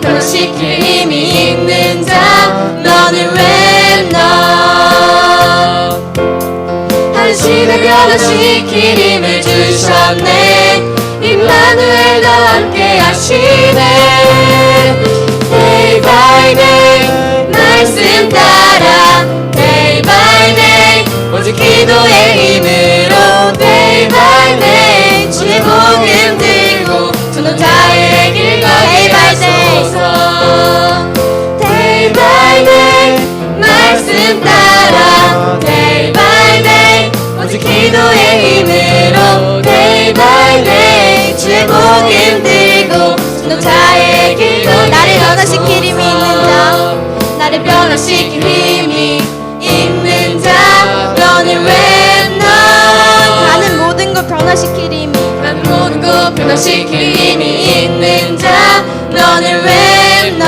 변화시킬 힘이 있는 자 너는 웬너. 한심을 변화시킬 힘을 주셨네. 임마누엘 너와 함께 하시네. Day by day 말씀 따라. Day by day 오직 기도의 힘 기도의 힘으로 Day by day 주의 복음 들고 두눈 다의 길 가게 나를 변화시킬 힘이 있는 자. 나를 변화시킬 힘이 있는 자 너는 왜너 나는 모든 걸 변화시킬 힘이 나는 모든 것 변화시킬 힘이 있는 자 너는 왜너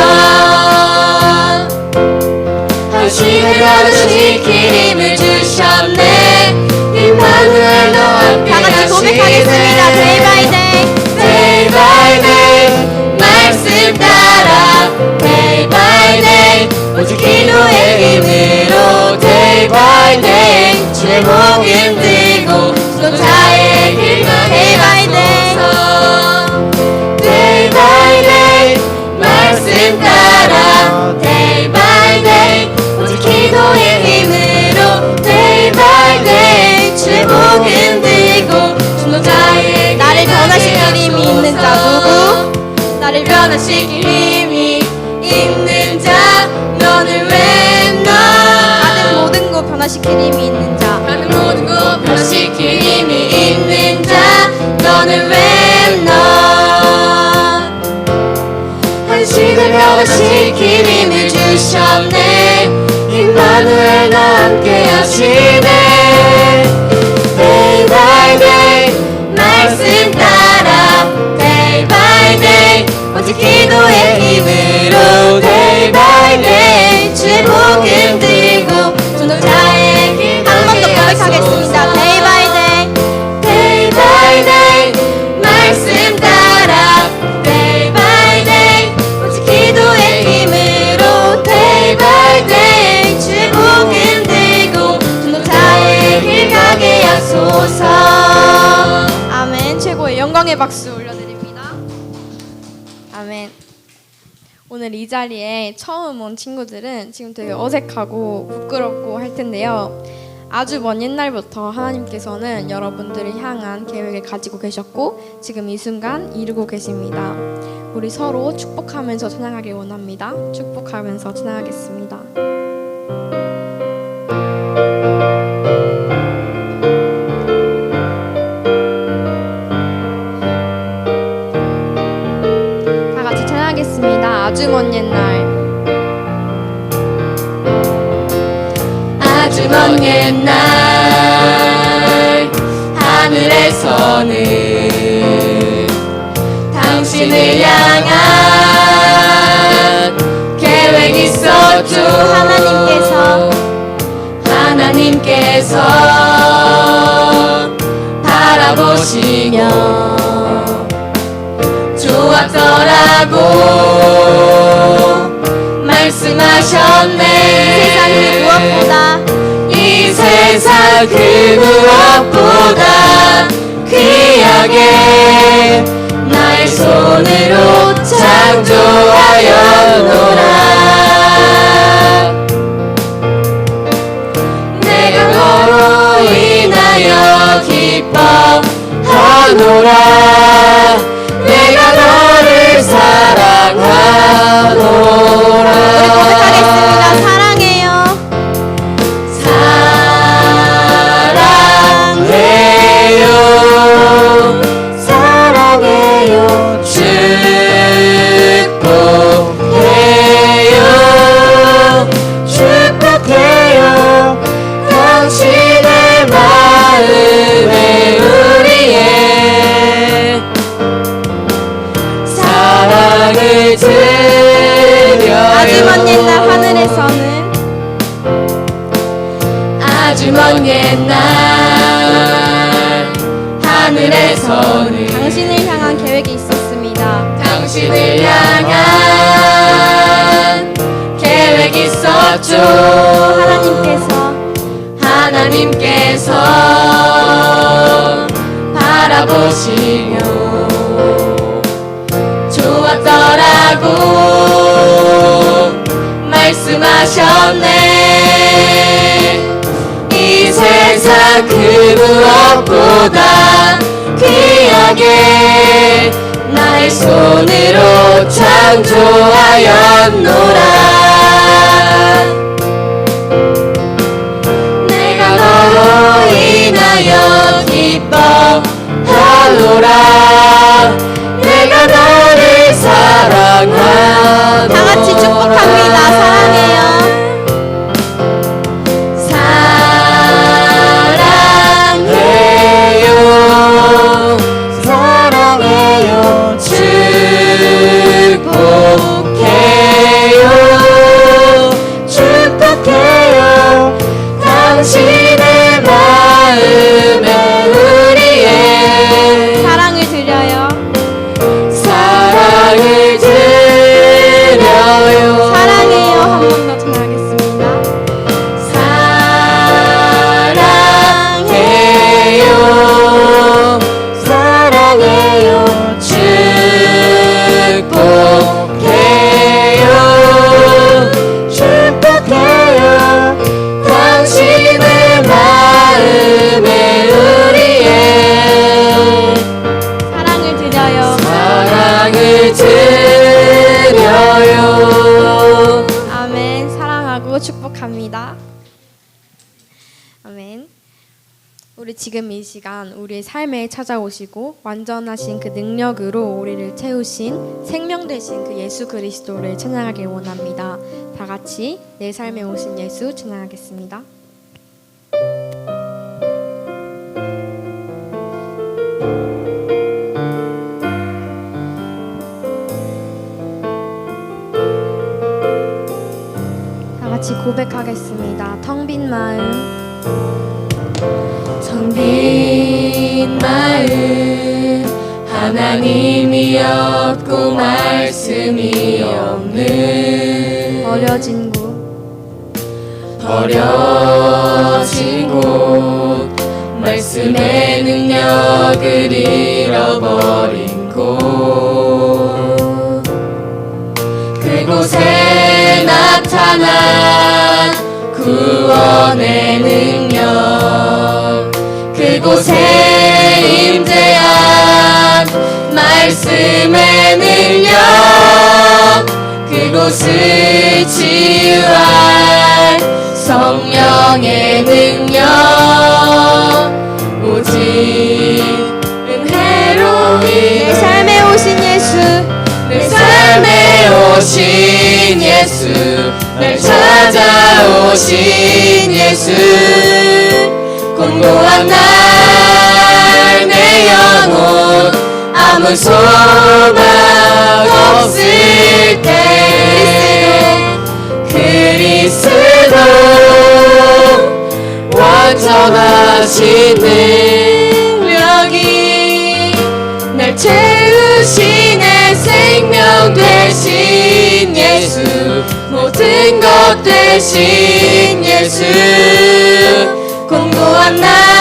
한심을 변화시킬 힘을 주셨네 다 같이 고백하겠습니다. Day by day. Day by day 말씀 따라 Day by day 오직 기도의 힘으로 Day by day 주의 복음 들 모든 걸 변화시 영광의 박수 올려드립니다. 아멘. 오늘 이 자리에 처음 온 친구들은 지금 되게 어색하고 부끄럽고 할 텐데요. 아주 먼 옛날부터 하나님께서는 여러분들을 향한 계획을 가지고 계셨고 지금 이 순간 이루고 계십니다. 우리 서로 축복하면서 찬양하길 원합니다. 축복하면서 찬양하겠습니다. 다 하겠습니다. 아주 먼 옛날. 아주 먼 옛날 하늘에서는 당신을 향한 계획 있었죠 하나님께서 하나님께서 바라보시며 좋았더라고 말씀하셨네. 세상 그 무엇보다 이 세상 그 무엇보다 귀하게 아주 먼 옛날. 하늘에서는 당신을 향한 계획이 있었습니다. 당신을 향한 계획이 있었죠. 하나님께서. 하나님께서 바라보시며 좋았더라고 말씀하셨네. 이 세상 그 무엇보다 귀하게 나의 손으로 창조하였노 우리 지금 이 시간 우리의 삶에 찾아오시고 완전하신 그 능력으로 우리를 채우신 생명 되신 그 예수 그리스도를 찬양하길 원합니다. 다 같이 내 삶에 오신 예수 찬양하겠습니다. 다 같이 고백하겠습니다. 텅 빈 마음 텅빈 마음 하나님이 없고 말씀이 없는 버려진 곳. 버려진 곳 말씀의 능력을 잃어버린 곳. 그곳에 나타난 구원의 능력 그곳에 임재한 말씀의 능력 그곳을 치유할 성령의 능력 오직 은혜로 내 삶에 오신 예수. 내 삶에 오신 예수 날 찾아오신 아무 소망 없을 때 그리스도 완전하신 능력이 날 채우신 내 생명 되신 예수 모든 것 되신 예수. 공고한 날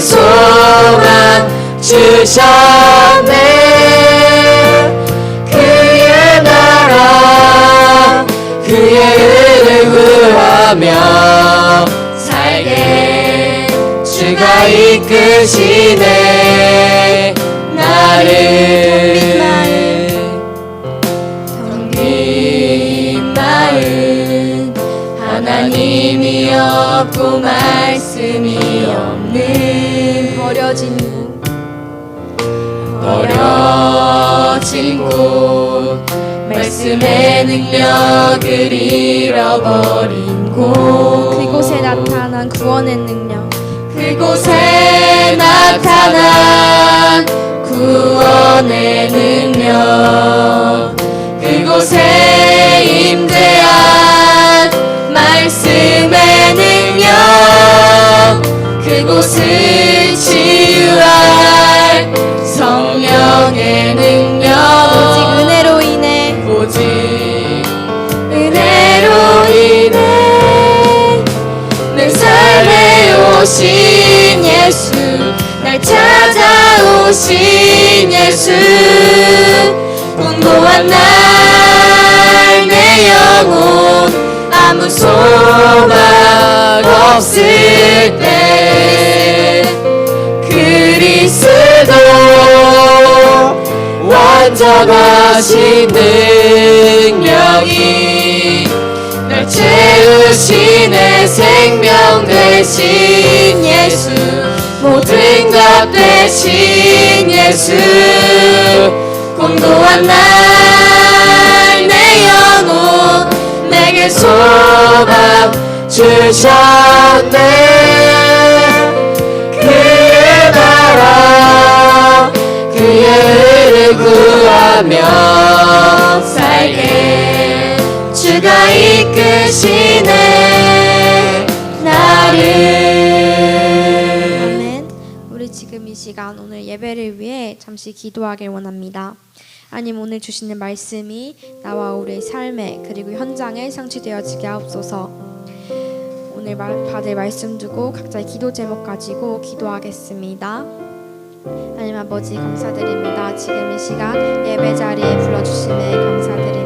소망 주셨네. 그의 나라 그의 은을 구하며 살게. 주가 이끄시네. 나를 버려진 곳 버려진 곳 말씀의 능력을 잃어버린 곳 그곳에 나타난 구원의 능력 그곳에 나타난 구원의 능력 날 찾아오신 예수. 공고한 날 내 영혼 아무 소망 없을 때 그리스도 완전하신 능력이 날 채우신 내 생명 되신 예수 모든 것 되신 예수. 공고한 날 내 영혼 내게 소망 주셨네. 그의 나라 그의 의를 구하며 살게 주가 이끄시네 나를 아멘. 우리 지금 이 시간 오늘 예배를 위해 잠시 기도하길 원합니다. 하나님 오늘 주시는 말씀이 나와 우리의 삶에 그리고 현장에 성취되어지게 하옵소서. 오늘 말- 받을 말씀 두고 각자의 기도 제목 가지고 기도하겠습니다. 하나님 아버지 감사드립니다. 지금 이 시간 예배 자리에 불러주심에 감사드립니다.